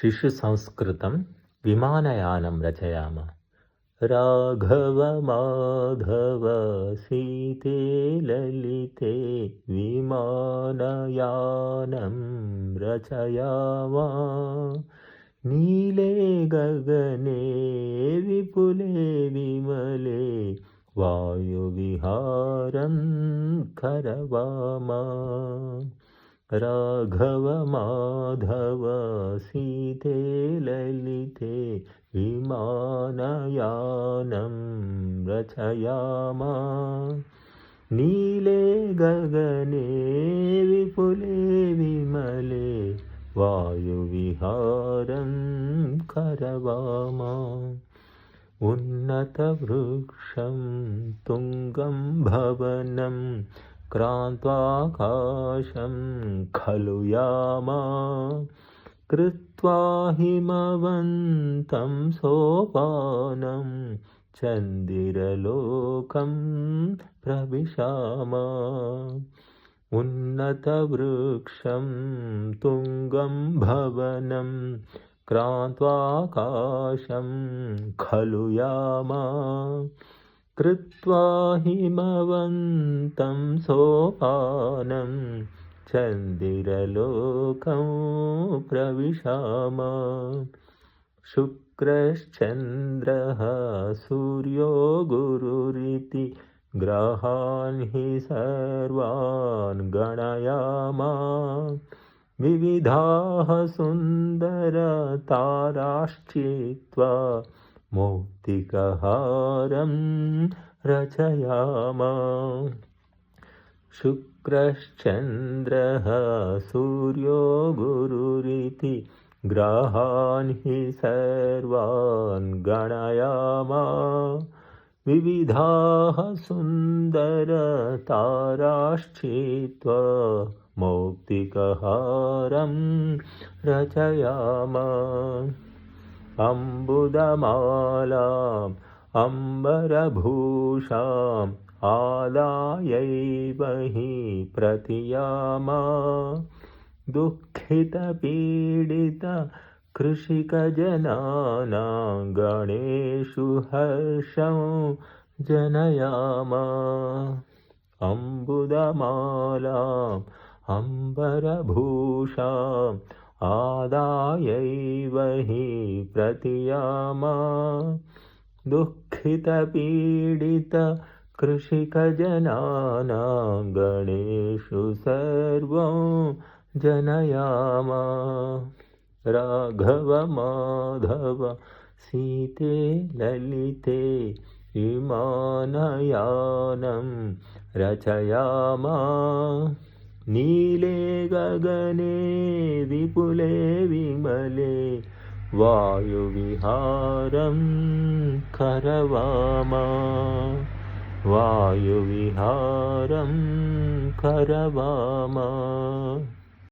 शिशुसंस्कृतं विमानयानं रचयाम। राघवमाधव सीते ललिते विमानयानं रचयाम। नीले गगने विपुले विमले वायुविहारं करवाम राघव माधव सीते ललिते विमानयानं रचयाम। नीले गगने विपुले विमले वायुविहारं करवाम। उन्नतवृक्षं तुङ्गं भवनं क्रान्त्वाकाशं खलु यामा। कृत्वा हिमवन्तं सोपानं चन्दिरलोकं प्रविशाम। उन्नतवृक्षं तुङ्गं भवनं क्रान्त्वाकाशं खलु यामा कृत्वा हिमवन्तं सोपानं चन्दिरलोकं प्रविशाम। शुक्रश्चन्द्रः सूर्यो गुरुरिति ग्रहान् हि सर्वान् गणयाम। विविधाः सुन्दरताराश्चित्वा मौक्तिकहारं रचयाम। शुक्रश्चन्द्रः सूर्यो गुरुरिति ग्रहान् हि सर्वान् गणयाम। विविधाः सुन्दरताराश्चित्वा मौक्तिकहारं रचयाम अम्बुदमालाम् अम्बरभूषाम् आदायैव प्रतियामा। दुःखितपीडित कृषिकजनानां गणेषु हर्षं जनयाम। अम्बुदमालाम् अम्बरभूषाम् आदायैव हि प्रतियामा। दुःखितपीडित कृषिकजनानां गणेषु सर्वं जनयाम। राघवमाधव सीते ललिते विमानयानं रचयाम नीले गगने विपुले विमले वायुविहारं करवाम वायुविहारं करवाम